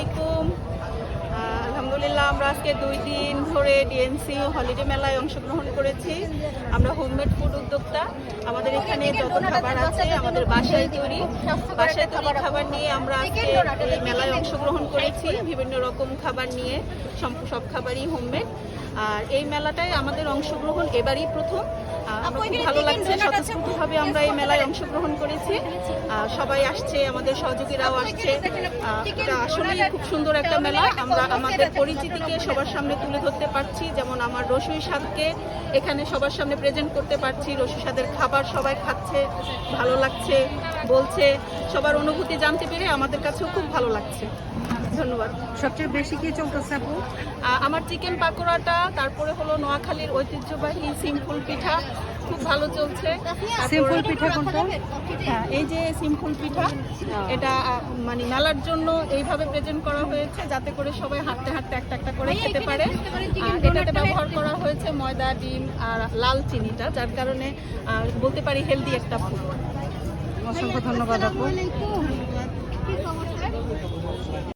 আলাইকুম আজকে দুই দিন ধরে ডিএনসি হলিডে মেলায় অংশগ্রহণ করেছি। আমরা হোমমেড ফুড উদ্যোক্তা। আমাদের এখানে যত খাবার আছে আমাদের বাসায় তৈরি। বাসায় তৈরি খাবার নিয়ে আমরা আজকে এই মেলায় অংশগ্রহণ করেছি। বিভিন্ন রকম খাবার নিয়ে সব- সব খাবারই হোমমেড আর এই মেলাটায় আমাদের অংশগ্রহণ এবারই প্রথম। আমার খুব ভালো লাগছে স্বতঃস্ফূর্তভাবে আমরা এই মেলায় অংশগ্রহণ করেছি। সবাই আসছে আমাদের সহযোগীরাও আসছে। এটা আসলেই খুব সুন্দর একটা মেলা। আমরা আমাদের পরিচিতিকে সবার সামনে তুলে ধরতে পারছি যেমন আমার রসুই স্বাদকে এখানে সবার সামনে প্রেজেন্ট করতে পারছি। রসুই স্বাদের খাবার সবাই খাচ্ছে ভালো লাগছে বলছে। সবার অনুভূতি জানতে পেরে আমাদের কাছেও খুব ভালো লাগছে। ধন্যবাদ। সবচেয়ে বেশি কি চলতেছে আপু? আমার চিকেন পাকোড়াটা তারপরে হলো নোয়াখালীর ঐতিহ্যবাহী সিম্পল পিঠা খুব ভালো চলছে। সিম্পল পিঠা কোনটা? হ্যাঁ এই যে সিম্পল পিঠা এটা মানে মেলার জন্য এইভাবে প্রেজেন্ট করা হয়েছে যাতে করে সবাই হাঁটতে হাঁটতে একটা একটা করে খেতে পারে। এটাতে ব্যবহার করা হয়েছে ময়দা ডিম আর লাল চিনিটা যার কারণে বলতে পারি হেলদি একটা ফুড অসংখ্য ধন্যবাদ আপু।